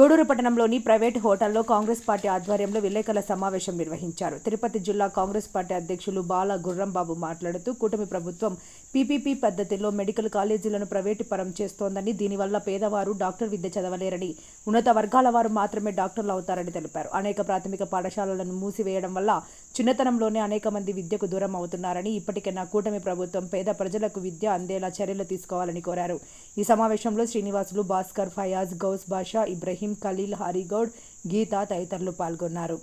గూడూరు పట్టణంలోని ప్రైవేట్ హోటల్లో కాంగ్రెస్ పార్టీ ఆధ్వర్యంలో విలేకరుల సమావేశం నిర్వహించారు. తిరుపతి జిల్లా కాంగ్రెస్ పార్టీ అధ్యక్షులు బాల గుర్రంబాబు మాట్లాడుతూ కూటమి ప్రభుత్వం పీపీపీ పద్ధతిలో మెడికల్ కాలేజీలను ప్రైవేటు పరం చేస్తోందని దీనివల్ల పేదవారు డాక్టర్ విద్య చదవలేరని ఉన్నత వర్గాల వారు మాత్రమే డాక్టర్లు అవుతారని తెలిపారు. అనేక ప్రాథమిక పాఠశాలలను మూసివేయడం వల్ల చిన్నతనంలోనే అనేక మంది విద్యకు దూరం అవుతున్నారని ఇప్పటికైనా కూటమి ప్రభుత్వం పేద ప్రజలకు విద్య అందేలా చర్యలు తీసుకోవాలని కోరారు. ఈ సమావేశంలో శ్రీనివాసులు భాస్కర్ ఫయాజ్ గౌస్ బాషా ఇబ్రహీం ఖలీల్ హరిగౌడ్ గీత తదితరులు పాల్గొన్నారు.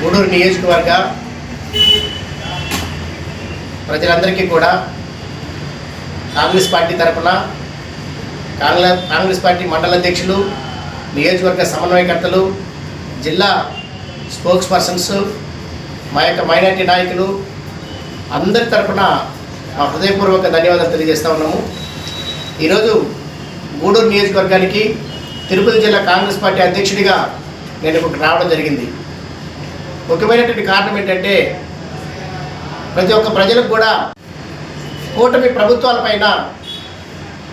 గూడూరు నియోజకవర్గ ప్రజలందరికీ కూడా కాంగ్రెస్ పార్టీ తరఫున కాంగ్రెస్ కాంగ్రెస్ పార్టీ మండల అధ్యక్షులు నియోజకవర్గ సమన్వయకర్తలు జిల్లా స్పోక్స్ పర్సన్స్ మా యొక్క మైనార్టీ నాయకులు అందరి తరఫున మా హృదయపూర్వక ధన్యవాదాలు తెలియజేస్తూ ఉన్నాము. ఈరోజు గూడూరు నియోజకవర్గానికి తిరుపతి జిల్లా కాంగ్రెస్ పార్టీ అధ్యక్షుడిగా నేను ఇప్పుడు రావడం జరిగింది. ముఖ్యమైనటువంటి కారణం ఏంటంటే ప్రతి ఒక్క ప్రజలకు కూడా కూటమి ప్రభుత్వాలపైన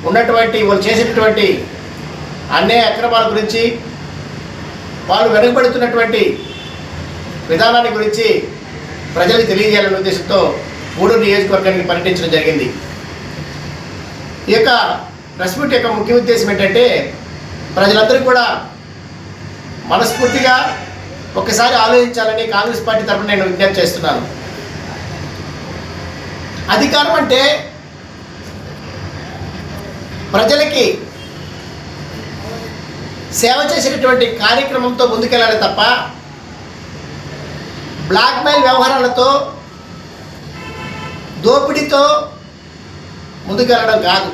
ఉన్నటువంటి వాళ్ళు చేసినటువంటి అన్యాయ అక్రమాల గురించి వాళ్ళు వెనుకబడుతున్నటువంటి విధానాన్ని గురించి ప్రజలకు తెలియజేయాలనే ఉద్దేశంతో గూడూరు నియోజకవర్గానికి పర్యటించడం జరిగింది. ఈ యొక్క ప్రెస్ మీట్ యొక్క ముఖ్య ఉద్దేశం ఏంటంటే ప్రజలందరూ కూడా మనస్ఫూర్తిగా ఒకసారి ఆలోచించాలని కాంగ్రెస్ పార్టీ తరఫున నేను విజ్ఞప్తి చేస్తున్నాను. అధికారం అంటే ప్రజలకి సేవ చేసినటువంటి కార్యక్రమంతో ముందుకెళ్ళాలి తప్ప బ్లాక్మెయిల్ వ్యవహారాలతో దోపిడీతో ముందుకెళ్ళడం కాదు.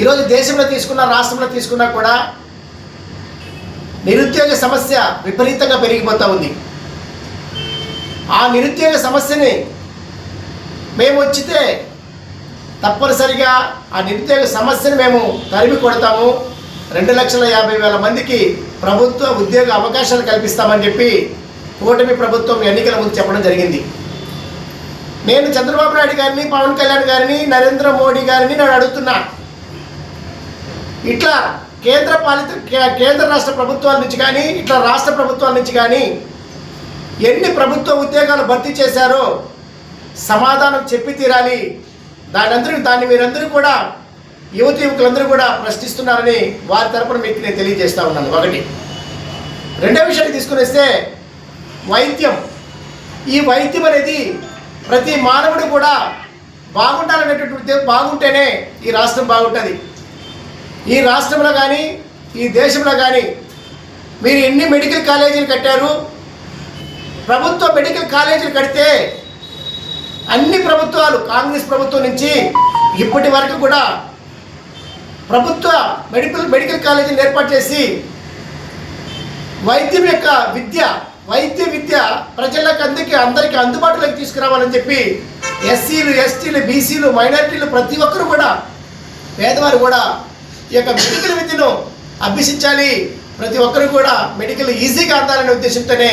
ఈరోజు దేశంలో తీసుకున్న రాష్ట్రంలో తీసుకున్నా కూడా నిరుద్యోగ సమస్య విపరీతంగా పెరిగిపోతూ ఉంది. ఆ నిరుద్యోగ సమస్యని మేము వచ్చితే తప్పనిసరిగా ఆ నిరుద్యోగ సమస్యను మేము తరిమి కొడతాము. రెండు లక్షల యాభై వేల మందికి ప్రభుత్వ ఉద్యోగ అవకాశాలు కల్పిస్తామని చెప్పి కూటమి ప్రభుత్వం ఎన్నికల ముందు చెప్పడం జరిగింది. నేను చంద్రబాబు నాయుడు గారిని పవన్ కళ్యాణ్ గారిని నరేంద్ర మోడీ గారిని నేను అడుగుతున్నా. ఇట్లా కేంద్ర పాలిత కే- కేంద్ర రాష్ట్ర ప్రభుత్వాల నుంచి కానీ ఇట్లా రాష్ట్ర ప్రభుత్వాల నుంచి కానీ ఎన్ని ప్రభుత్వ ఉద్యోగాలు భర్తీ చేశారో సమాధానం చెప్పి తీరాలి. దాని అందరూ దాన్ని మీరందరూ కూడా యువతి యువకులందరూ కూడా ప్రశ్నిస్తున్నారని వారి తరపున మీకు నేను తెలియజేస్తా ఉన్నాను ఒకటి. రెండో విషయాన్ని తీసుకుని వస్తే వైద్యం. ఈ వైద్యం అనేది ప్రతి మానవుడు కూడా బాగుండాలనేటువంటి బాగుంటేనే ఈ రాష్ట్రం బాగుంటుంది. ఈ రాష్ట్రంలో కానీ ఈ దేశంలో కానీ మీరు ఎన్ని మెడికల్ కాలేజీలు కట్టారు? ప్రభుత్వ మెడికల్ కాలేజీలు కడితే అన్ని ప్రభుత్వాలు కాంగ్రెస్ ప్రభుత్వం నుంచి ఇప్పటి వరకు కూడా ప్రభుత్వ మెడికల్ మెడికల్ కాలేజీలు ఏర్పాటు చేసి వైద్యం యొక్క విద్య వైద్య విద్య ప్రజలకు అందరికీ అందరికీ అందుబాటులోకి తీసుకురావాలని చెప్పి ఎస్సీలు ఎస్టీలు బీసీలు మైనారిటీలు ప్రతి ఒక్కరు కూడా పేదవారు కూడా ఈ యొక్క మెడికల్ విద్యను అభ్యసించాలి. ప్రతి ఒక్కరు కూడా మెడికల్ ఈజీగా అందాలనే ఉద్దేశంతోనే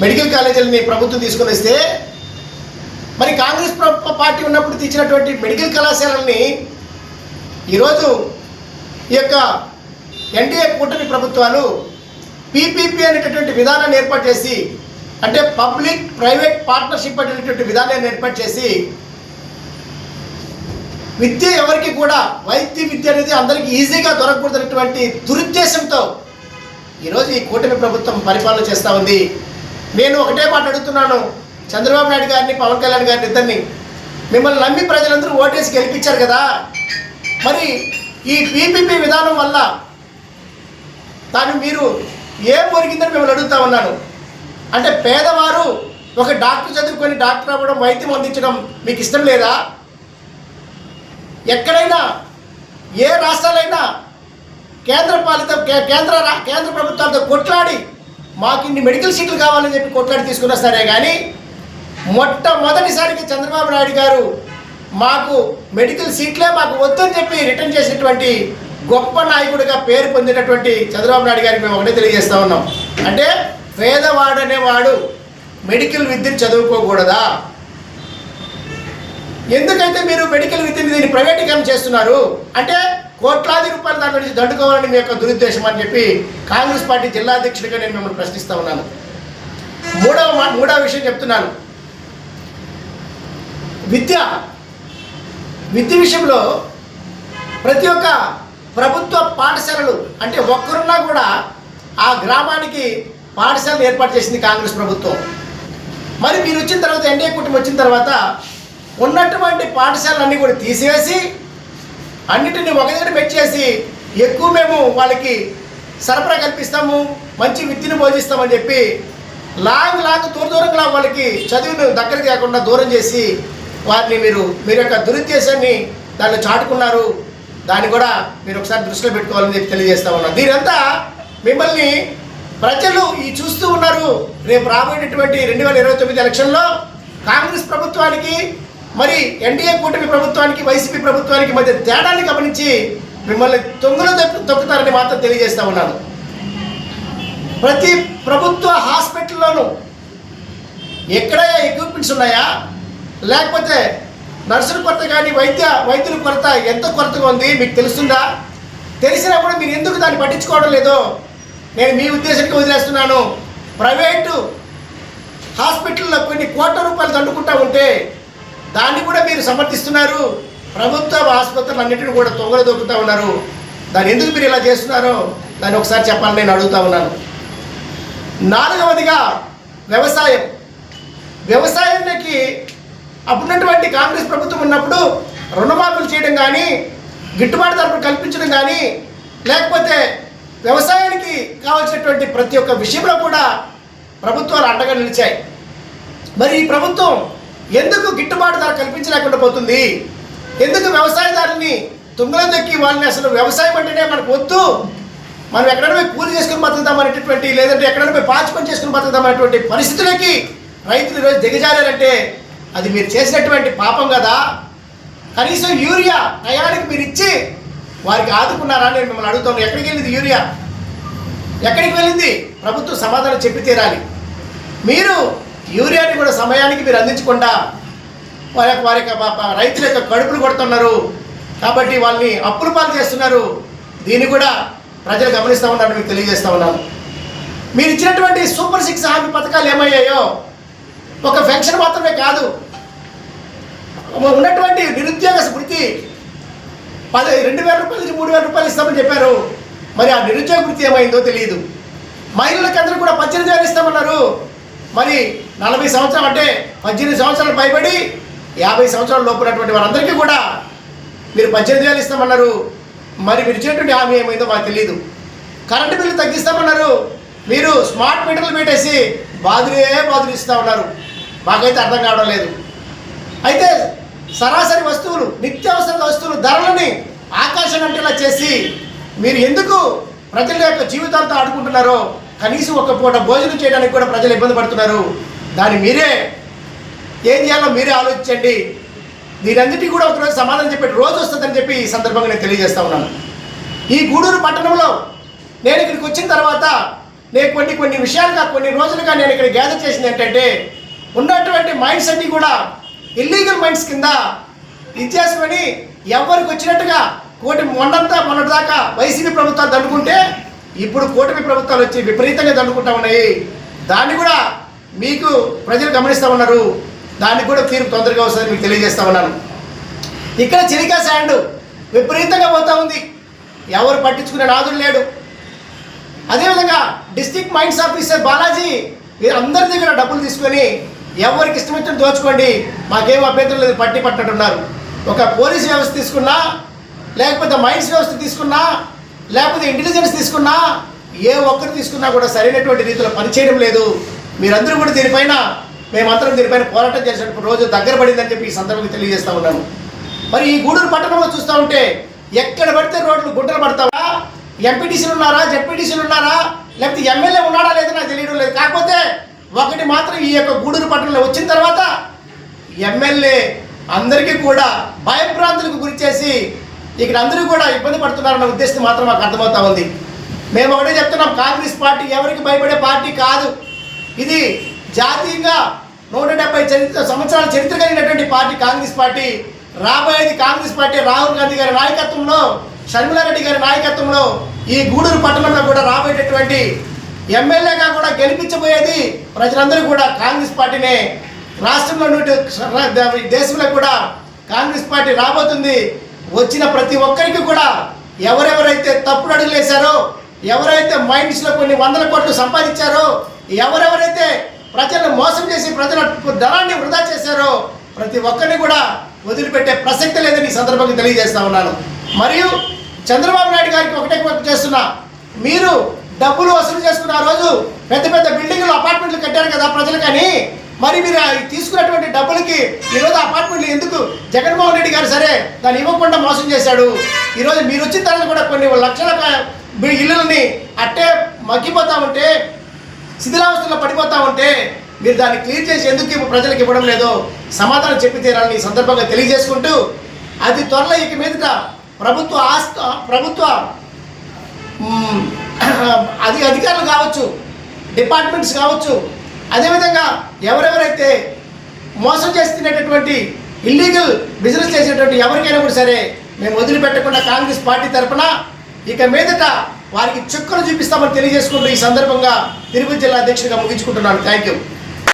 మెడికల్ కాలేజీలని ప్రభుత్వం తీసుకొని వస్తే మరి కాంగ్రెస్ ప్ర- పార్టీ ఉన్నప్పుడు తెచ్చినటువంటి మెడికల్ కళాశాలని ఈరోజు ఈ యొక్క ఎన్డీఏ కూటమి ప్రభుత్వాలు పీపీపీ అనేటటువంటి విధానాన్ని ఏర్పాటు చేసి అంటే పబ్లిక్ ప్రైవేట్ పార్ట్నర్షిప్ అనేటటువంటి విధానాన్ని ఏర్పాటు చేసి విద్య ఎవరికి కూడా వైద్య విద్య అనేది అందరికీ ఈజీగా దొరకకూడదనేటువంటి దురుద్దేశంతో ఈరోజు ఈ కూటమి ప్రభుత్వం పరిపాలన చేస్తూ ఉంది. నేను ఒకటే మాట అడుగుతున్నాను. చంద్రబాబు నాయుడు గారిని పవన్ కళ్యాణ్ గారిని ఇద్దరిని. మిమ్మల్ని నమ్మి ప్రజలందరూ ఓటేసి గెలిపించారు కదా. మరి ఈ పీపీపీ విధానం వల్ల దాన్ని మీరు ఏం ఒరిగిందని మిమ్మల్ని అడుగుతా ఉన్నాను? అంటే పేదవారు ఒక డాక్టర్ చదువుకొని డాక్టర్ అవ్వడం వైద్యం అందించడం మీకు ఇష్టం లేదా? ఎక్కడైనా ఏ రాష్ట్రాలైనా కేంద్ర పాలిత కేంద్ర కేంద్ర ప్రభుత్వాలతో కొట్లాడి మాకు ఇన్ని మెడికల్ సీట్లు కావాలని చెప్పి కొట్లాడి తీసుకున్న సరే కానీ మొట్టమొదటిసారికి చంద్రబాబు నాయుడు గారు మాకు మెడికల్ సీట్లే మాకు వద్దని చెప్పి రిటర్న్ చేసినటువంటి గొప్ప నాయకుడిగా పేరు పొందినటువంటి చంద్రబాబు నాయుడు గారికి మేము ఒకటే తెలియజేస్తూ ఉన్నాం. అంటే పేదవాడు అనేవాడు మెడికల్ విద్యను చదువుకోకూడదా? ఎందుకైతే మీరు మెడికల్ విత్ దీన్ని ప్రైవేటీకరణ చేస్తున్నారు? అంటే కోట్లాది రూపాయలు దాని నుంచి దండుకోవాలని మీ యొక్క దురుద్దేశం అని చెప్పి కాంగ్రెస్ పార్టీ జిల్లా అధ్యక్షుడిగా నేను మిమ్మల్ని ప్రశ్నిస్తా ఉన్నాను. మూడవ మూడవ విషయం చెప్తున్నాను. విద్య. విద్య విషయంలో ప్రతి ఒక్క ప్రభుత్వ పాఠశాలలు అంటే ఒక్కరున్నా కూడా ఆ గ్రామానికి పాఠశాలలు ఏర్పాటు చేసింది కాంగ్రెస్ ప్రభుత్వం. మరి మీరు వచ్చిన తర్వాత ఎన్డీఏ కుటుంబం వచ్చిన తర్వాత ఉన్నటువంటి పాఠశాలలన్నీ కూడా తీసివేసి అన్నిటిని ఒక దగ్గర పెట్టేసి ఎక్కువ మేము వాళ్ళకి సరఫరా కల్పిస్తాము మంచి విద్యను బోధిస్తామని చెప్పి లాంగ్ లాంగ్ దూర దూరంగా వాళ్ళకి చదువును దగ్గరికి కాకుండా దూరం చేసి వారిని మీరు మీరు యొక్క దురుద్దేశాన్ని దాన్ని చాటుకున్నారు దాన్ని కూడా మీరు ఒకసారి దృష్టిలో పెట్టుకోవాలని చెప్పి తెలియజేస్తా ఉన్నాను దీనంతా మిమ్మల్ని ప్రజలు ఈ చూస్తూ ఉన్నారు. రేపు రాబోయేటటువంటి రెండు వేల ఇరవై తొమ్మిది ఎలక్షన్లో కాంగ్రెస్ ప్రభుత్వానికి మరి ఎన్డీఏ కూటమి ప్రభుత్వానికి వైసీపీ ప్రభుత్వానికి మధ్య తేడాన్ని గమనించి మిమ్మల్ని తొంగులో తొక్కుతారని మాత్రం తెలియజేస్తా ఉన్నాను. ప్రతి ప్రభుత్వ హాస్పిటల్లోనూ ఎక్కడ ఎక్విప్మెంట్స్ ఉన్నాయా? లేకపోతే నర్సుల కొరత కానీ వైద్య వైద్యుల కొరత ఎంత కొరతగా ఉంది? మీకు తెలుస్తుందా? తెలిసినప్పుడు మీరు ఎందుకు దాన్ని పట్టించుకోవడం లేదో నేను మీ ఉద్దేశానికి వదిలేస్తున్నాను. ప్రైవేటు హాస్పిటల్లో కొన్ని కోట్ల రూపాయలు దండుకుంటా ఉంటే దాన్ని కూడా మీరు సమర్థిస్తున్నారు. ప్రభుత్వ ఆసుపత్రులు అన్నింటిని కూడా తొంగలు దొక్కుతూ ఉన్నారు. దాన్ని ఎందుకు మీరు ఇలా చేస్తున్నారో దాన్ని ఒకసారి చెప్పాలని నేను అడుగుతా ఉన్నాను. నాలుగవదిగా వ్యవసాయం. వ్యవసాయానికి అప్పుడున్నటువంటి కాంగ్రెస్ ప్రభుత్వం ఉన్నప్పుడు రుణమాఫీలు చేయడం కానీ గిట్టుబాటు ధరలు కల్పించడం కానీ లేకపోతే వ్యవసాయానికి కావాల్సినటువంటి ప్రతి ఒక్క విషయంలో కూడా ప్రభుత్వాలు అండగా నిలిచాయి. మరి ఈ ప్రభుత్వం ఎందుకు గిట్టుబాటు ధర కల్పించలేకుండా పోతుంది? ఎందుకు వ్యవసాయదారుని తుంగలం దక్కి వాళ్ళని అసలు వ్యవసాయం అంటేనే మనకు వద్దు? మనం ఎక్కడైనా పోయి కూలి చేసుకుని బతుకుదామనేటటువంటి లేదంటే ఎక్కడైనా పోయి పాచి పని చేసుకుని బతుకుదామనేటువంటి పరిస్థితులకి రైతులు ఈరోజు దిగజారారంటే అది మీరు చేసినటువంటి పాపం కదా? కనీసం యూరియా టయానికి మీరు ఇచ్చి వారికి ఆదుకున్నారా నేను మిమ్మల్ని అడుగుతాను. ఎక్కడికి వెళ్ళింది యూరియా? ఎక్కడికి వెళ్ళింది? ప్రభుత్వం సమాధానం చెప్పి తీరాలి. మీరు యూరియాని కూడా సమయానికి మీరు అందించకుండా వారి యొక్క వారి యొక్క పాప రైతుల యొక్క కడుపులు కొడుతున్నారు. కాబట్టి వాళ్ళని అప్పుల పాలు చేస్తున్నారు. దీన్ని కూడా ప్రజలు గమనిస్తూ ఉన్నారు మీకు తెలియజేస్తూ ఉన్నాను. మీరు ఇచ్చినటువంటి సూపర్ సిక్స్ హామీ పథకాలు ఏమయ్యాయో ఒక పెన్షన్ మాత్రమే కాదు. ఉన్నటువంటి నిరుద్యోగ స్మృతి పది రెండు వేల రూపాయల నుంచి మూడు వేల రూపాయలు ఇస్తామని చెప్పారు. మరి ఆ నిరుద్యోగ వృత్తి ఏమైందో తెలియదు. మహిళలకు అందరూ కూడా పద్దెనిమిది వేలు ఇస్తామన్నారు. మరి నలభై సంవత్సరాలు అంటే పద్దెనిమిది సంవత్సరాలు పైబడి యాభై సంవత్సరాల లోపు ఉన్నటువంటి వారందరికీ కూడా మీరు పద్దెనిమిది వేలు ఇస్తామన్నారు. మరి మీరు ఇచ్చినటువంటి హామీ ఏమైందో మాకు తెలియదు కరెంటు బిల్లు తగ్గిస్తామన్నారు. మీరు స్మార్ట్ మీటర్లు పెట్టేసి బాధులే బాధులు ఇస్తూ ఉన్నారు. మాకైతే అర్థం కావడం లేదు. అయితే సరాసరి వస్తువులు నిత్యావసర వస్తువులు ధరలని ఆకాశం అంటేలా చేసి మీరు ఎందుకు ప్రజల యొక్క జీవితాలతో ఆడుకుంటున్నారో కనీసం ఒక పూట భోజనం చేయడానికి కూడా ప్రజలు ఇబ్బంది పడుతున్నారు. దాన్ని మీరే ఏం చేయాలో మీరే ఆలోచించండి. మీరందరికీ కూడా ఒకరోజు సమాధానం చెప్పేది రోజు వస్తుందని చెప్పి ఈ సందర్భంగా నేను తెలియజేస్తా ఉన్నాను. ఈ గూడూరు పట్టణంలో నేను ఇక్కడికి వచ్చిన తర్వాత నేను కొన్ని కొన్ని విషయాలుగా కొన్ని రోజులుగా నేను ఇక్కడ గ్యాదర్ చేసింది ఏంటంటే ఉన్నటువంటి మైండ్స్ అన్నీ కూడా ఇల్లీగల్ మైండ్స్ కింద ఇచ్చేసుకొని ఎవరికి వచ్చినట్టుగా కోటి మొన్నంతా మొన్నటిదాకా వైసీపీ ప్రభుత్వాలు దండుకుంటే ఇప్పుడు కూటమి ప్రభుత్వాలు వచ్చి విపరీతంగా దండుకుంటా ఉన్నాయి. దాన్ని కూడా మీకు ప్రజలు గమనిస్తూ ఉన్నారు. దానికి కూడా తీర్పు తొందరగా వస్తుంది మీకు తెలియజేస్తా ఉన్నాను. ఇక్కడ చిలికా శాండ్ విపరీతంగా పోతా ఉంది. ఎవరు పట్టించుకునే నాదుడు లేడు. అదేవిధంగా డిస్ట్రిక్ట్ మైన్స్ ఆఫీసర్ బాలాజీ మీరు అందరి దగ్గర డబ్బులు తీసుకొని ఎవరికి ఇష్టం వచ్చిన దోచుకోండి. మాకేం అభ్యంతరం లేదు పట్టి పట్టినట్టున్నారు ఒక పోలీస్ వ్యవస్థ తీసుకున్నా లేకపోతే మైన్స్ వ్యవస్థ తీసుకున్నా లేకపోతే ఇంటెలిజెన్స్ తీసుకున్నా ఏ ఒక్కరు తీసుకున్నా కూడా సరైనటువంటి రీతిలో పనిచేయడం లేదు. మీరందరూ కూడా దీనిపైన మేమందరం దీనిపైన పోరాటం చేసినప్పుడు రోజు దగ్గర పడిందని చెప్పి ఈ సందర్భంగా తెలియజేస్తూ ఉన్నాను. మరి ఈ గూడూరు పట్టణంలో చూస్తూ ఉంటే ఎక్కడ పడితే రోడ్లు గుంటలు పడతావా? ఎంపీటీసీలు ఉన్నారా? జెడ్పీటీసీలు ఉన్నారా? లేకపోతే ఎమ్మెల్యే ఉన్నాడా లేదా నాకు తెలియడం లేదు. కాకపోతే ఒకటి మాత్రం ఈ యొక్క గూడూరు పట్టణంలో వచ్చిన తర్వాత ఎమ్మెల్యే అందరికీ కూడా భయభ్రాంతులకు గురి చేసి ఇక్కడ అందరూ కూడా ఇబ్బంది పడుతున్నారన్న ఉద్దేశం మాత్రం మాకు అర్థమవుతా ఉంది. మేము ఒకటే చెప్తున్నాం కాంగ్రెస్ పార్టీ ఎవరికి భయపడే పార్టీ కాదు. ఇది జాతీయంగా నూట డెబ్బై చరిత్ర సంవత్సరాల చరిత్ర కలిగినటువంటి పార్టీ కాంగ్రెస్ పార్టీ. రాబోయేది కాంగ్రెస్ పార్టీ రాహుల్ గాంధీ గారి నాయకత్వంలో షర్మిలారెడ్డి గారి నాయకత్వంలో ఈ గూడూరు పట్టణంలో కూడా రాబోయేటటువంటి ఎమ్మెల్యేగా కూడా గెలిపించబోయేది ప్రజలందరూ కూడా కాంగ్రెస్ పార్టీనే. రాష్ట్రంలో నుండి దేశంలో కూడా కాంగ్రెస్ పార్టీ రాబోతుంది. వచ్చిన ప్రతి ఒక్కరికి కూడా ఎవరెవరైతే తప్పుడు అడుగులేశారో ఎవరైతే మైండ్స్లో కొన్ని వందల కోట్లు సంపాదించారో ఎవరెవరైతే ప్రజలను మోసం చేసి ప్రజల ధనాన్ని వృధా చేశారో ప్రతి ఒక్కరిని కూడా వదిలిపెట్టే ప్రసక్తి లేదని ఈ సందర్భంగా తెలియజేస్తా ఉన్నాను. మరియు చంద్రబాబు నాయుడు గారికి ఒకటే చేస్తున్నా. మీరు డబ్బులు వసూలు చేసుకున్న ఆ రోజు పెద్ద పెద్ద బిల్డింగ్లు అపార్ట్మెంట్లు కట్టారు కదా ప్రజలు కానీ మరి మీరు తీసుకున్నటువంటి డబ్బులకి ఈరోజు అపార్ట్మెంట్లు ఎందుకు? జగన్మోహన్ రెడ్డి గారు సరే దాన్ని ఇవ్వకుండా మోసం చేశాడు. ఈరోజు మీరు వచ్చిన తర్వాత కూడా కొన్ని లక్షల క- ఇళ్ళని అట్టే మగ్గిపోతా ఉంటే శిథిలావస్థలో పడిపోతా ఉంటే మీరు దాన్ని క్లియర్ చేసి ఎందుకు ప్రజలకు ఇవ్వడం లేదో సమాధానం చెప్పి తీరాలని ఈ సందర్భంగా తెలియజేసుకుంటూ అది త్వరలో ఇక మీదట ప్రభుత్వ ఆస్త ప్రభుత్వ అది అధికారులు కావచ్చు డిపార్ట్మెంట్స్ కావచ్చు అదేవిధంగా ఎవరెవరైతే మోసం చేస్తున్నటువంటి ఇల్లీగల్ బిజినెస్ చేసేటువంటి ఎవరికైనా కూడా సరే మేము వదిలిపెట్టకుండా కాంగ్రెస్ పార్టీ తరఫున ఇక మీదట వారికి చుక్కను చూపిస్తామని తెలియజేసుకుంటూ ఈ సందర్భంగా తిరుపతి జిల్లా అధ్యక్షుడిగా ముగించుకుంటున్నాను. Thank you